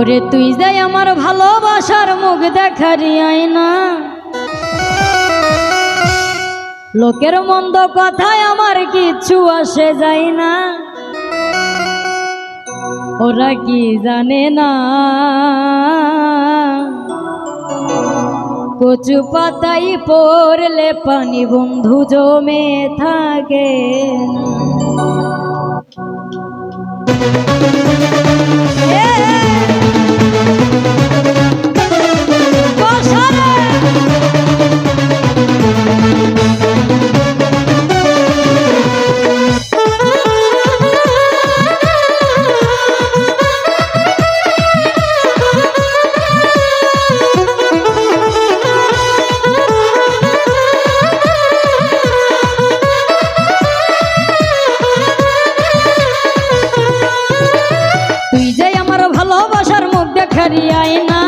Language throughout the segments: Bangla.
ওরে তুই যাই আমার ভালোবাসার মুখ দেখারি আয়না। লোকের মন্দ কথায় আমার কিচ্ছু আসে যায় না। ওরা কি জানে না? কচু পাতাই পড়লে পানি বন্ধু জমে থাকে না। আয় না।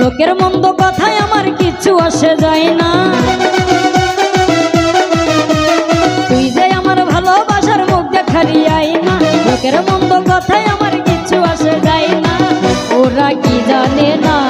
লোকের মন্দ কথায় আমার কিছু আসে যায় না। তুই যে আমার ভালোবাসার মধ্যে দেখারি আয় না। লোকের মন্দ কথায় আমার কিছু আসে যায় না। ওরা কি জানে না?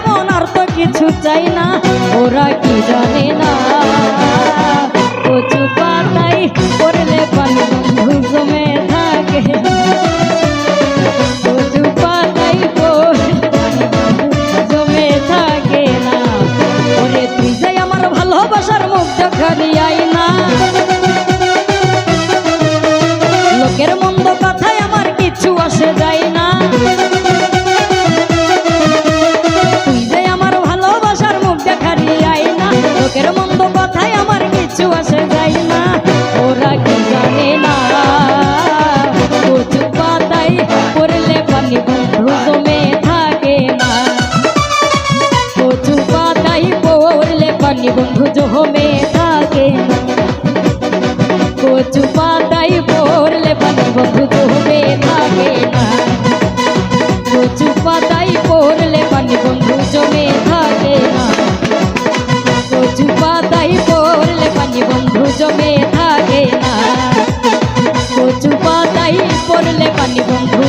যায় না, ওরা কি জানে না? কচু পাতাই পড়লে পানি বন্ধু জমে থাকে। কচু পাতাই জমে থাকে না। ওরে তুই যে আমার ভালোবাসার মুখটা খারিয়াই না। লোকের মন্দ কথায় আমার কিছু আসে যায় না। কচু পাতায় পড়লে পানি বন্ধু জমে থাকে না। কচু পাতায় পড়লে পানি বন্ধু জমে থাকে পানি বন্ধু জমে বন্ধু